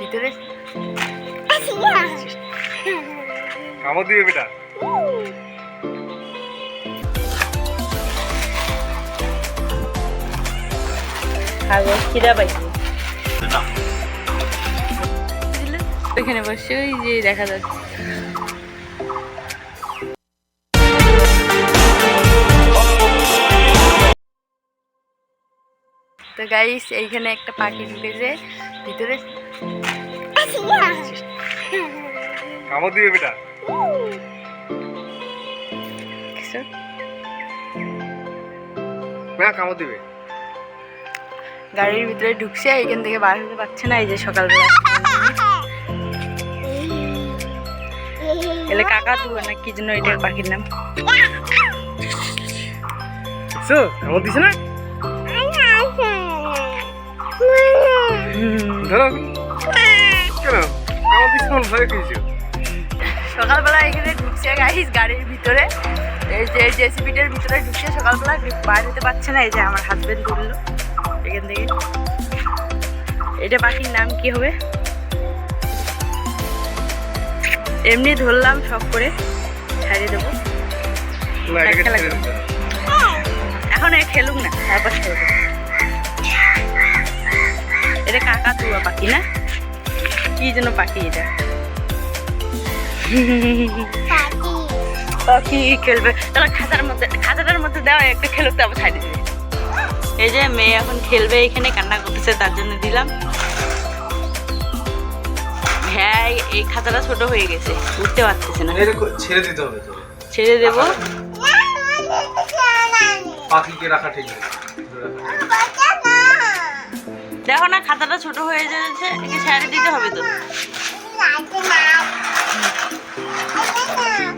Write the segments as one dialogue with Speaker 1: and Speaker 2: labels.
Speaker 1: ভিতরে।
Speaker 2: কামড় দিবে বেটা।
Speaker 1: কাগজ খিদা পাইছে ওইখানে বসে ওই যে দেখা যাচ্ছে। তো গাইস এইখানে একটা পাখি ঢুকেছে ভিতরে
Speaker 2: কামড় দিবে বেটা। না কামড় দিবে।
Speaker 1: গাড়ির ভিতরে ঢুকছে এইখান থেকে বার হতে পারছে না এই যে সকালবেলা। এলে কাকা তুয়া না কি জন্য এটার পাখির নাম?
Speaker 2: সো কামড় দিছে না? ধরো।
Speaker 1: সকালবেলা এখানে ঢুকছে গাইস গাড়ির ভিতরে। এই যে জেসিপিটার ভিতরে ঢুকছে সকালবেলা হতে পারছে না এই যে আমার এখান থেকে। এটা পাখির নাম কি হবে? এমনি ধরলাম সব করে ছাড়িয়ে দেবো। এখন এ খেলুক না তারপর এটা কাকা তুয়া পাখি না? কি যেন পাখি এটা? পাখি। খেলবে। তাহলে খাঁচার মধ্যে খাঁচাটার মধ্যে দেওয়া একটা খেলুক তারপর ছাড়িয়ে দেবে। এই যে মেয়ে এখন খেলবে এখানে কান্না করতেছে তার জন্য দিলাম। হ্যাঁ এই- খাতাটা ছোট হয়ে গেছে উঠতে পারতেছে না।
Speaker 2: এটা ছেড়ে দিতে হবে তো
Speaker 1: ছেড়ে দেবো?
Speaker 2: পাখিকে রাখা ঠিক আছে।
Speaker 1: দেখো না, খাতাটা ছোট হয়ে যাচ্ছে, একে ছেড়ে দিতে হবে তো।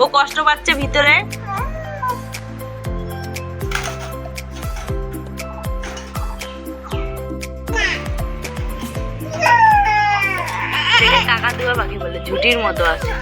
Speaker 1: ও কষ্ট পাচ্ছে ভিতরে। এটাকে কাকা দুয়া পাখি বলে, ঝুটির মতো আছে।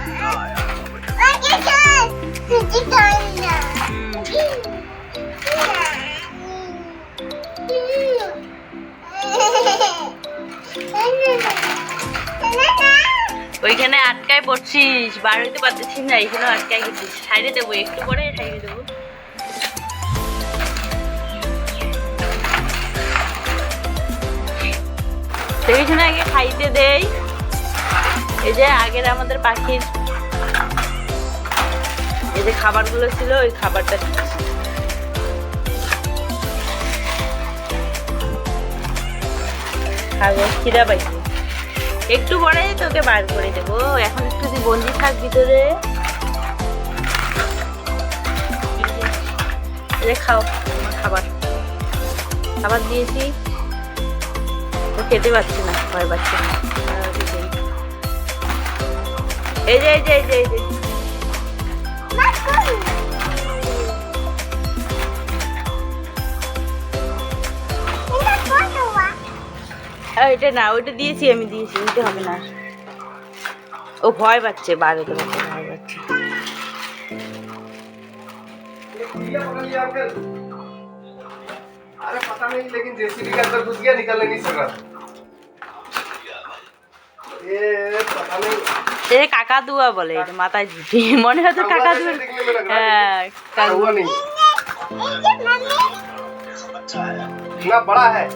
Speaker 1: ওইখানে আটকায় পড়ছিস, বার হইতে পারতেছিস না এখানে আটকায় গেছিস। সাইডে দেবো, একটু পরে সাইডে দেবো। দেখেছি আগে খাইতে দেই। এই যে আগের আমাদের পাখির এই যে খাবারগুলো ছিল, ওই খাবারটা দিচ্ছি। কাগজ খিদা পাইছি। একটু পরে তোকে বার করে দেবো। এখন একটু তুই বন্দি থাক ভিতরে। খাও খাবার। খাবার দিয়েছি। ও খেতে পারছি না, ভয় পাচ্ছি না। এই যে এই যে এই যে। এই যে আর এটা না ওইটা দিয়েছি আমি দিয়েছি ওইটা হবে না ও ভয় পাচ্ছে বারো তো ভয় পাচ্ছে
Speaker 2: अरे पता नहीं लेकिन जेसीबी के अंदर घुस गया निकलने नहीं सक रहा ये पता नहीं
Speaker 1: এ কাকা দুয়া বলে এটা মাথায় ঝুটি মনে হচ্ছে কাকা দুয়া
Speaker 2: देखने में लग रहा
Speaker 1: হ্যাঁ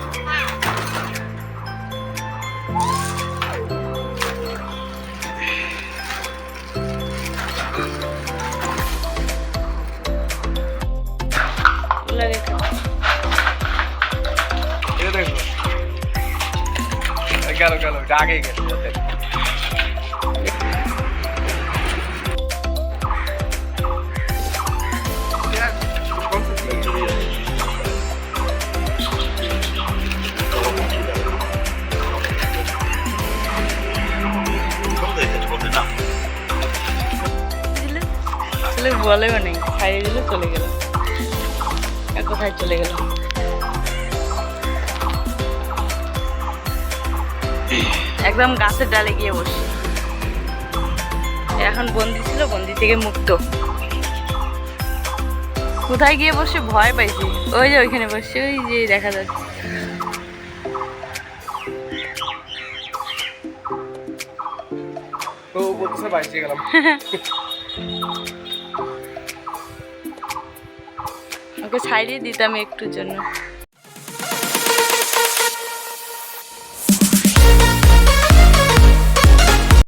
Speaker 1: গেল গেল বলেও নেই খাইয়ে দিলে চলে গেল। কোথায় চলে গেলাম একদম গাছের ডালে গিয়ে বসে। এখন বন্দি ছিল বন্দি থেকে মুক্ত। কোথায় গিয়ে বসে? ভয় পাইছি। ওই যে ওইখানে বসে ওই যে দেখা যাচ্ছে।
Speaker 2: তো বলতেছে বাইরে গেলাম।
Speaker 1: ওকে ছাড়িয়ে দিতাম একটুর জন্য।